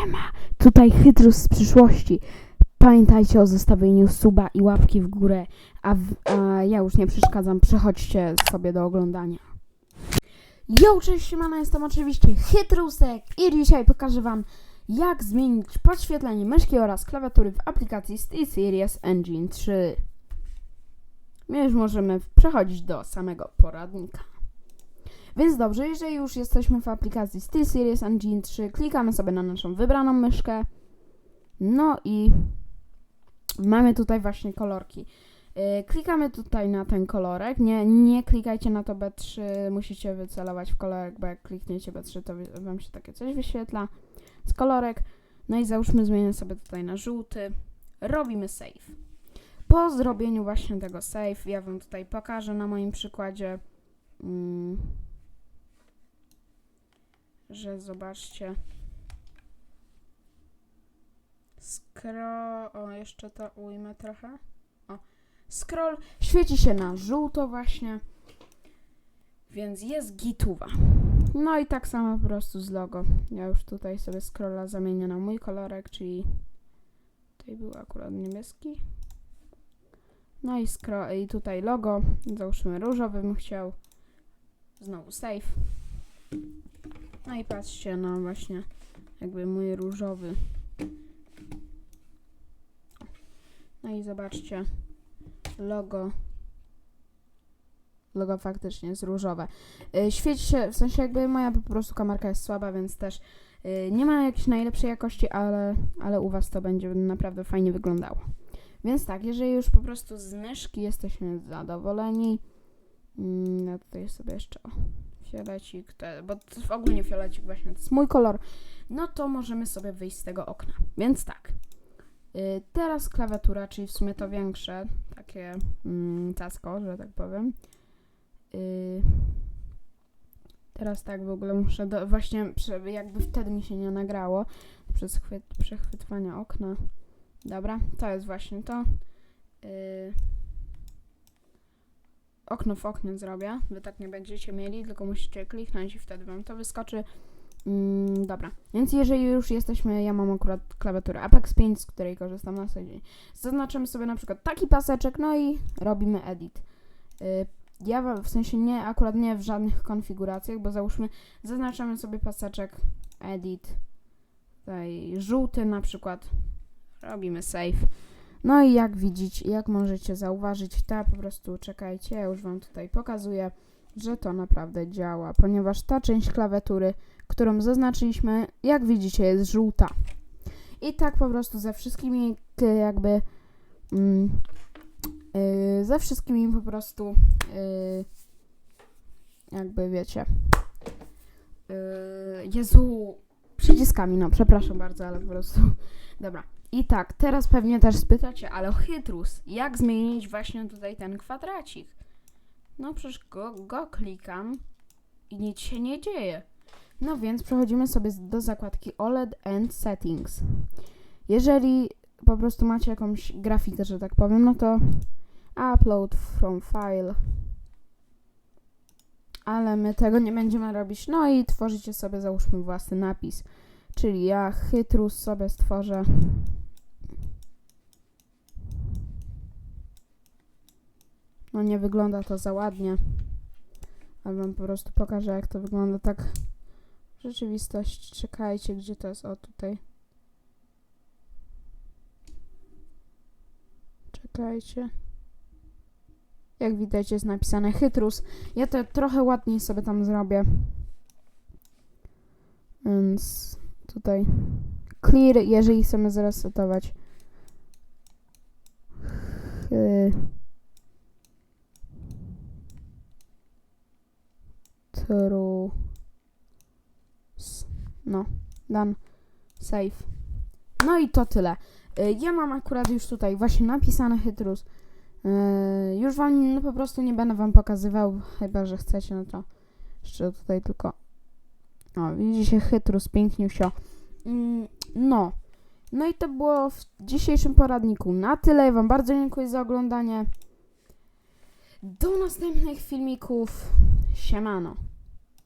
Siema, tutaj Hydrus z przyszłości. Pamiętajcie o zostawieniu suba i łapki w górę, a, w, a ja już nie przeszkadzam, przechodźcie sobie do oglądania. Yo, cześć, siemano, jestem oczywiście Hytrusek i dzisiaj pokażę wam jak zmienić podświetlenie myszki oraz klawiatury w aplikacji SteelSeries Engine 3. My już możemy przechodzić do samego poradnika. Więc dobrze, jeżeli już jesteśmy w aplikacji SteelSeries Engine 3, klikamy sobie na naszą wybraną myszkę. No i mamy tutaj właśnie kolorki. Yy, klikamy tutaj na ten kolorek. Nie, nie klikajcie na to B3, musicie wycelować w kolorek, bo jak klikniecie B3, to wam się takie coś wyświetla z kolorek. No i załóżmy, zmienię sobie tutaj na żółty. Robimy save. Po zrobieniu właśnie tego save, ja wam tutaj pokażę na moim przykładzie. Mm że zobaczcie. Scroll. O, jeszcze to ujmę trochę. O. Scroll świeci się na żółto właśnie. Więc jest gituwa. No i tak samo po prostu z logo. Ja już tutaj sobie scrolla zamienię na mój kolorek, czyli tutaj był akurat niebieski. No i scroll, i tutaj logo. Załóżmy różowy bym chciał. Znowu save. No i patrzcie na właśnie jakby mój różowy. No i zobaczcie logo. Logo faktycznie jest różowe. Yy, świeci się, w sensie jakby moja po prostu kamerka jest słaba, więc też yy, nie ma jakiejś najlepszej jakości, ale, ale u Was to będzie naprawdę fajnie wyglądało. Więc tak, jeżeli już po prostu z myszki jesteśmy zadowoleni, mm, no tutaj sobie jeszcze o, fiolecik, te, bo ogóle fiolecik właśnie to jest mój kolor, no to możemy sobie wyjść z tego okna. Więc tak. Y, teraz klawiatura, czyli w sumie to większe, takie mm, tasko, że tak powiem. Y, teraz tak w ogóle muszę, do, właśnie jakby wtedy mi się nie nagrało przez chwyt, przechwytywania okna. Dobra, to jest właśnie to. Y, okno w oknie zrobię. Wy tak nie będziecie mieli, tylko musicie kliknąć i wtedy wam to wyskoczy. Mm, dobra, więc jeżeli już jesteśmy, ja mam akurat klawiaturę Apex 5, z której korzystam na co dzień. Zaznaczymy sobie na przykład taki paseczek, no i robimy edit. Y, ja w sensie nie, akurat nie w żadnych konfiguracjach, bo załóżmy, zaznaczamy sobie paseczek edit, tutaj żółty na przykład, robimy save. No i jak widzicie, jak możecie zauważyć, ta po prostu czekajcie, ja już wam tutaj pokazuję, że to naprawdę działa, ponieważ ta część klawiatury, którą zaznaczyliśmy, jak widzicie, jest żółta. I tak po prostu ze wszystkimi jakby mm, yy, ze wszystkimi po prostu yy, jakby wiecie yy, Jezu przyciskami, no przepraszam bardzo, ale po prostu dobra. I tak, teraz pewnie też spytacie, ale Chytrus, jak zmienić właśnie tutaj ten kwadracik? No przecież go, go klikam i nic się nie dzieje. No więc przechodzimy sobie do zakładki OLED and Settings. Jeżeli po prostu macie jakąś grafikę, że tak powiem, no to upload from file. Ale my tego nie będziemy robić. No i tworzycie sobie, załóżmy, własny napis. Czyli ja Chytrus sobie stworzę. No nie wygląda to za ładnie. Ale wam po prostu pokażę, jak to wygląda tak w rzeczywistości. Czekajcie, gdzie to jest? O, tutaj. Czekajcie. Jak widać jest napisane Chytrus. Ja to trochę ładniej sobie tam zrobię. Więc tutaj clear, jeżeli chcemy zresetować. Chy... True. No, done. Save. No i to tyle. Y, Ja mam akurat już tutaj właśnie napisany chytrus. Y, Już wam no, po prostu nie będę wam pokazywał, chyba że chcecie, no to jeszcze tutaj tylko. O, widzicie chytrus, piękniusio. Mm, No. No i to było w dzisiejszym poradniku. Na tyle. Wam bardzo dziękuję za oglądanie. Do następnych filmików. Siemano.